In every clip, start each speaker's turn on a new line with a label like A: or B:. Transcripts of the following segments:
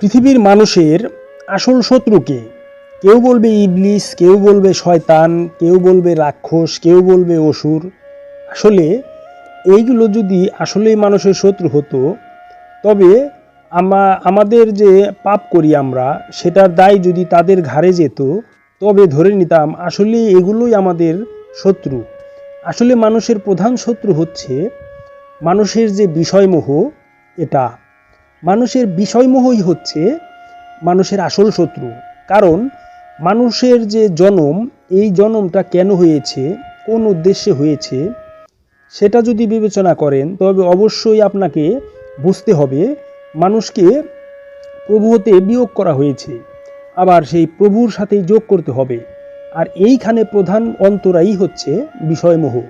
A: পৃথিবীর মানুষের আসল শত্রুকে কেউ বলবে ইবলিস, কেউ বলবে শয়তান, কেউ বলবে রাক্ষস, কেউ বলবে অসুর। আসলে এইগুলো যদি আসলেই মানুষের শত্রু হতো, তবে আমা, আমাদের যে পাপ করি আমরা, সেটার দায় যদি তাদের ঘাড়ে যেত, তবে ধরে নিতাম আসলে এগুলোই আমাদের শত্রু। আসলে মানুষের প্রধান শত্রু হচ্ছে মানুষের যে বিষয়মোহ, এটা। মানুষের বিষয়মোহই হচ্ছে মানুষের আসল শত্রু। কারণ মানুষের যে জনম, এই জনমটা কেন হয়েছে, কোন উদ্দেশ্যে হয়েছে, সেটা যদি বিবেচনা করেন, তবে অবশ্যই আপনাকে বুঝতে হবে মানুষকে প্রভু হতে বিয়োগ করা হয়েছে। আবার সেই প্রভুর সাথেই যোগ করতে হবে। আর এইখানে প্রধান অন্তরাই হচ্ছে বিষয়মোহ।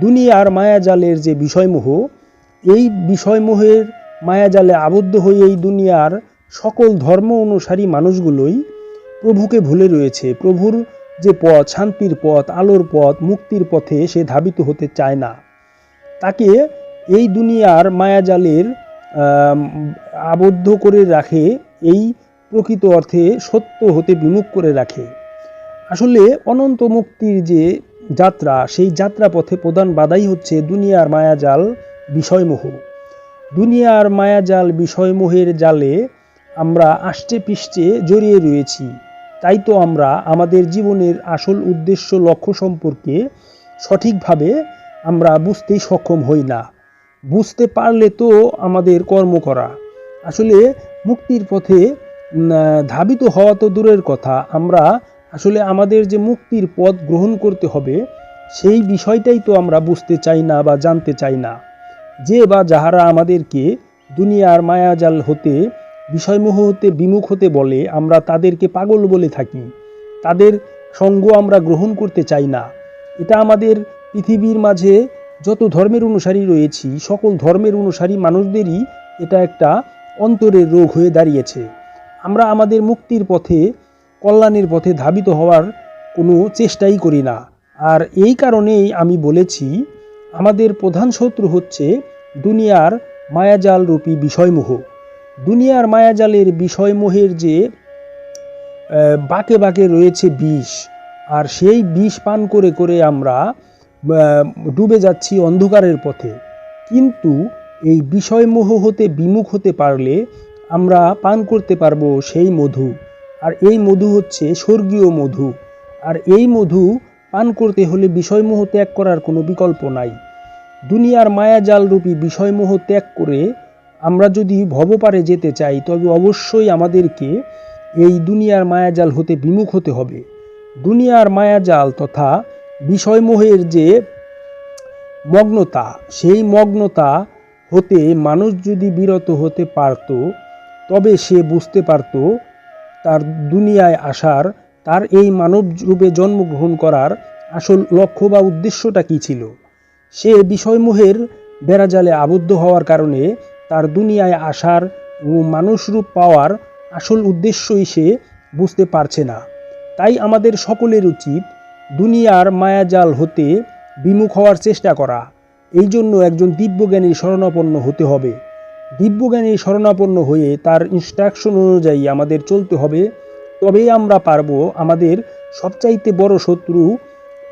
A: দুনিয়ার মায়াজালের যে বিষয়মোহ, এই বিষয়মোহের মায়াজালে আবদ্ধ হয়ে এই দুনিয়ার সকল ধর্ম অনুসারী মানুষগুলোই প্রভুকে ভুলে রয়েছে। প্রভুর যে পথ, শান্তির পথ, আলোর পথ, মুক্তির পথে সে ধাবিত হতে চায় না। তাকে এই দুনিয়ার মায়াজালের আবদ্ধ করে রাখে, এই প্রকৃত অর্থে সত্য হতে বিমুখ করে রাখে। আসলে অনন্ত মুক্তির যে যাত্রা, সেই যাত্রা পথে প্রধান বাধাই হচ্ছে দুনিয়ার মায়াজাল বিষয়মোহ। দুনিয়ার মায়াজাল বিষয়মোহের জালে আমরা আষ্টে পিষ্টে জড়িয়ে রয়েছি। তাই তো আমরা আমাদের জীবনের আসল উদ্দেশ্য লক্ষ্য সম্পর্কে সঠিকভাবে আমরা বুঝতেই সক্ষম হই না। বুঝতে পারলে তো আমাদের কর্ম করা। আসলে মুক্তির পথে ধাবিত হওয়া তো দূরের কথা। আমরা আসলে আমাদের যে মুক্তির পথ গ্রহণ করতে হবে, সেই বিষয়টাই তো আমরা বুঝতে চাই না বা জানতে চাই না। যে বা যাহারা আমাদেরকে দুনিয়ার মায়াজাল হতে, বিষয়মোহ হতে বিমুখ হতে বলে, আমরা তাদেরকে পাগল বলে থাকি। তাদের সঙ্গ আমরা গ্রহণ করতে চাই না। এটা আমাদের পৃথিবীর মাঝে যত ধর্মের অনুসারী রয়েছি, সকল ধর্মের অনুসারী মানুষদেরই এটা একটা অন্তরের রোগ হয়ে দাঁড়িয়েছে। আমরা আমাদের মুক্তির পথে, কল্যাণের পথে ধাবিত হওয়ার কোনো চেষ্টাই করি না। আর এই কারণেই আমি বলেছি আমাদের প্রধান শত্রু হচ্ছে দুনিয়ার মায়াজাল রূপী বিষয়মোহ। দুনিয়ার মায়াজালের বিষয়মোহের যে বাঁকে বাঁকে রয়েছে বিষ, আর সেই বিষ পান করে করে আমরা ডুবে যাচ্ছি অন্ধকারের পথে। কিন্তু এই বিষয়মোহ হতে বিমুখ হতে পারলে আমরা পান করতে পারব সেই মধু। আর এই মধু হচ্ছে স্বর্গীয় মধু। আর এই মধু পান করতে হলে বিষয়মোহ ত্যাগ করার কোনো বিকল্প নাই। দুনিয়ার মায়াজাল রূপী বিষয়মোহ ত্যাগ করে আমরা যদি ভবপারে যেতে চাই, তবে অবশ্যই আমাদেরকে এই দুনিয়ার মায়াজাল হতে বিমুখ হতে হবে। দুনিয়ার মায়াজাল তথা বিষয়মোহের যে মগ্নতা, সেই মগ্নতা হতে মানুষ যদি বিরত হতে পারত, তবে সে বুঝতে পারত তার দুনিয়ায় আসার তার এই মানব রূপে জন্মগ্রহণ করার আসল লক্ষ্য বা উদ্দেশ্যটা কী ছিল? সে বিষয়মোহের বেড়াজালে আবদ্ধ হওয়ার কারণে তার দুনিয়ায় আসার ও মানুষরূপ পাওয়ার আসল উদ্দেশ্যই সে বুঝতে পারছে না। তাই আমাদের সকলের উচিত দুনিয়ার মায়াজাল হতে বিমুখ হওয়ার চেষ্টা করা। এই জন্য একজন দিব্যজ্ঞানীর শরণাপন্ন হতে হবে। দিব্যজ্ঞানীর শরণাপন্ন হয়ে তার ইনস্ট্রাকশন অনুযায়ী আমাদের চলতে হবে তবেই আমরা পারব আমাদের সবচাইতে বড় শত্রু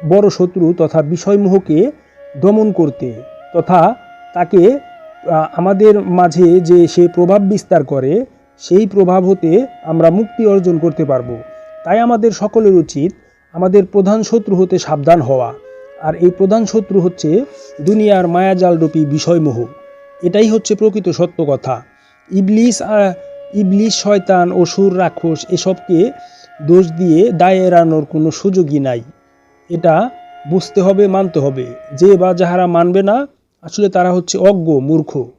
A: বড় শত্রু তথা বিষয়মোহকে দমন করতে তথা তাকে আমাদের মাঝে যে সে প্রভাব বিস্তার করে, সেই প্রভাব হতে আমরা মুক্তি অর্জন করতে পারব। তাই আমাদের সকলের উচিত আমাদের প্রধান শত্রু হতে সাবধান হওয়া। আর এই প্রধান শত্রু হচ্ছে দুনিয়ার মায়াজালরূপী বিষয়মোহ এটাই হচ্ছে প্রকৃত সত্য কথা। ইবলিস আহ, ইবলিস শয়তান অসুর রাক্ষস এসবকে দোষ দিয়ে দায় এড়ানোর কোনো সুযোগই নাই। এটা বুঝতে হবে মানতে হবে। যে বা যাহারা মানবে না আসলে তারা হচ্ছে অজ্ঞ মূর্খ।